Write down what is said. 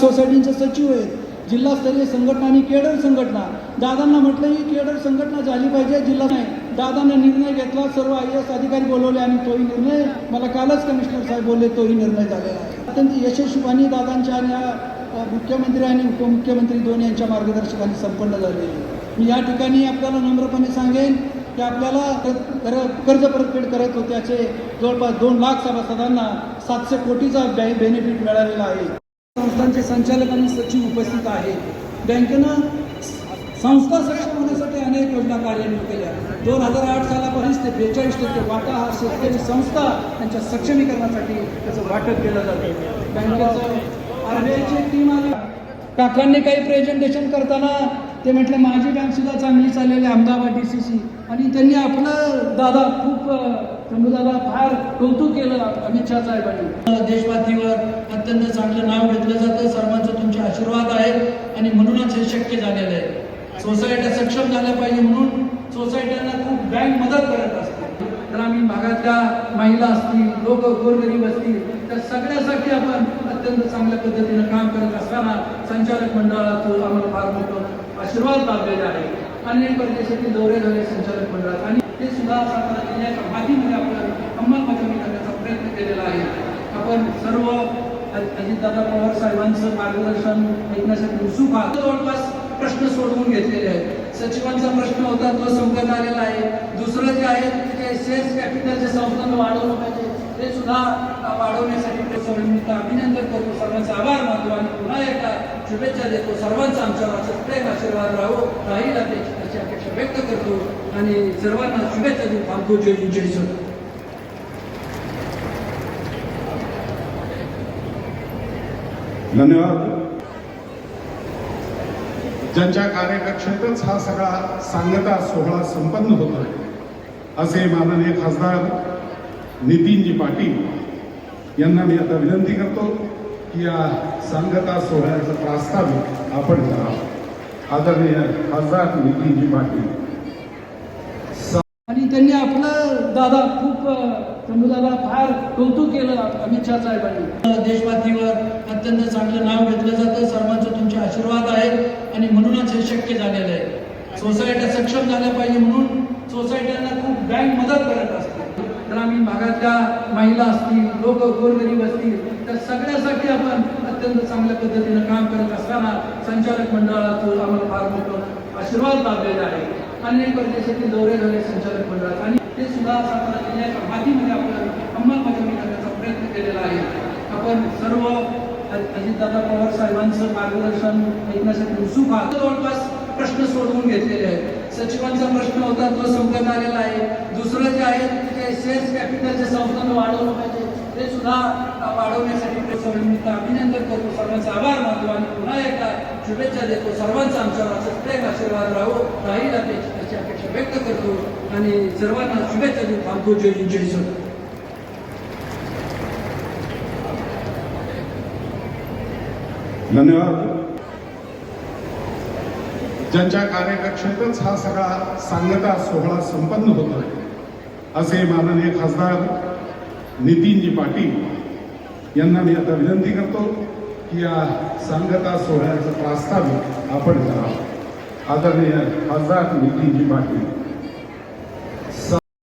सोसायटींचे सचिव आहेत. जिल्हास्तरीय संघटना आणि केडर संघटना. दादांना म्हटलं ही केडर संघटना झाली पाहिजे जिल्हा नाही. दादांना निर्णय घेतला सर्व आय एस अधिकारी बोलवले आणि तोही निर्णय मला कालच कमिशनर साहेब बोलले तोही निर्णय झालेला आहे. अत्यंत यशस्वीपणे दादांच्या आणि या मुख्यमंत्री आणि उपमुख्यमंत्री दोन यांच्या मार्गदर्शकाने संपन्न झालेली मी या ठिकाणी आपल्याला नम्रपणे सांगेन की आपल्याला कर कर्ज परतफेड करत होत्याचे जवळपास दोन लाख सभासदांना सातशे कोटीचा बे बेनिफिट मिळालेला आहे. संस्थांचे संचालक आणि सचिव उपस्थित आहेत बँकेनं संस्था सक्षम होण्यासाठी अनेक योजना कार्यान्वित केल्या. दोन हजार आठ सालापर्यंत ते बेचाळीस टक्के वाटा हा शेतकरी संस्था त्यांच्या सक्षमीकरणासाठी त्याचं वाटप केलं जातं. बँकेचं आरबीआयची टीम आली. काकांनी काही प्रेझेंटेशन करताना ते म्हटले माझी बँक सुद्धा चांगली चाललेली अहमदाबाद डी सी सी आणि त्यांनी आपलं दादा खूप दादा फार कौतुक केलं अमित शाह साहेबांनी. देशपातळीवर अत्यंत चांगलं नाव घेतलं जातं सर्वांचं तुमचे आशीर्वाद आहेत आणि म्हणूनच हे शक्य झालेलं आहे सोसायट्या सक्षम झाल्या पाहिजे म्हणून सोसायट्यांना खूप बँक मदत करत असते. ग्रामीण भागातल्या महिला असतील लोक गोरगरीब असतील त्या सगळ्यासाठी आपण अत्यंत चांगल्या पद्धतीनं काम करत असताना संचालक मंडळाचं आम्हाला फार मोठं आशीर्वाद लाभलेले आहे. अनेक परदेशातील दौरे झाले संचालक मंडळात आणि ते सुद्धा सातारा जिल्ह्याच्या मातीमध्ये आपण अंमलबजावणी करण्याचा प्रयत्न केलेला आहे. आपण सर्व अजितदादा पवार साहेबांचं मार्गदर्शन ऐकण्यासाठी उत्सुक आहात. जवळपास प्रश्न सोडवून घेतलेले आहेत. सचिवांचा प्रश्न होता तो संपत आलेला आहे. दुसरं जे आहे ते शेअर्स कॅपिटल जे संस्थांना वाढवलं पाहिजे ते सुद्धा वाढवण्यासाठी ते सर्वांचं अभिनंदन करतो. सर्वांचा आभार मानतो आणि पुन्हा एकदा शुभेच्छा देतो. सर्वांचा आमच्यावर असं प्रेम आशीर्वाद राहो. राहील अशी अपेक्षा व्यक्त करतो आणि सर्वांना शुभेच्छा देऊ थांबतो. जय जय सर धन्यवाद. ज्यांच्या कार्यकक्षेतच हा सगळा सांगता सोहळा संपन्न होतोय असे माननीय खासदार नितीनजी पाटील यांना मी आता विनंती करतो की या सांगता सोहळ्याचं प्रास्ताविक आपण करा. आदरणीय खासदार नितीनजी पाटील. आणि त्यांनी आपलं दादा खूप मुलाला फार कौतुक केलं अमित शहा साहेबांनी. देशपातळीवर अत्यंत चांगलं नाव घेतलं जातं. सर्वांचं तुमचे आशीर्वाद आहेत आणि म्हणूनच हे शक्य झालेलं आहे. सोसायट्या सक्षम झाल्या पाहिजे म्हणून सोसायट्यांना खूप बँक मदत करत असते. ग्रामीण भागातल्या महिला असतील लोक गोरगरीब असतील तर सगळ्यासाठी आपण अत्यंत चांगल्या पद्धतीनं काम करत असताना संचालक मंडळाचं आम्हाला फार मोठं आशीर्वाद लाभलेला आहे. अनेक परदेशातील दौरे झाले संचालक मंडळात. आणि ते सुद्धा सातारा जिल्ह्याच्या मातीमध्ये आपण अंमलबजावणी करण्याचा प्रयत्न केलेला आहे. आपण सर्व अजितदादा पवार साहेबांचं मार्गदर्शन ऐकण्यासाठी उत्सुक आहात. जवळपास प्रश्न सोडवून घेतलेले आहेत. सचिवांचा प्रश्न होता तो संपत आलेला आहे. दुसरं जे आहे ते शेअर्स कॅपिटल जे संस्थांना वाढवलं पाहिजे ते सुद्धा वाढवण्यासाठी ते अभिनंदन करतो. सर्वांचा आभार मानतो आणि पुन्हा एकदा शुभेच्छा देतो. सर्वांचा आमच्यावर असं प्रेम आशीर्वाद राहू राहील अपेक्षा अशी अपेक्षा व्यक्त करतो आणि सर्वांना शुभेच्छा देऊ थांबतो. जय जय सर. धन्यवाद. ज्यांच्या कार्यकक्षेतच हा सगळा सांगता सोहळा संपन्न होतोय असे माननीय खासदार नितीनजी पाटील यांना मी आता विनंती करतो की या सांगता सोहळ्याचं प्रास्ताविक आपण करावं. आदरणीय खासदार नितीनजी पाटील.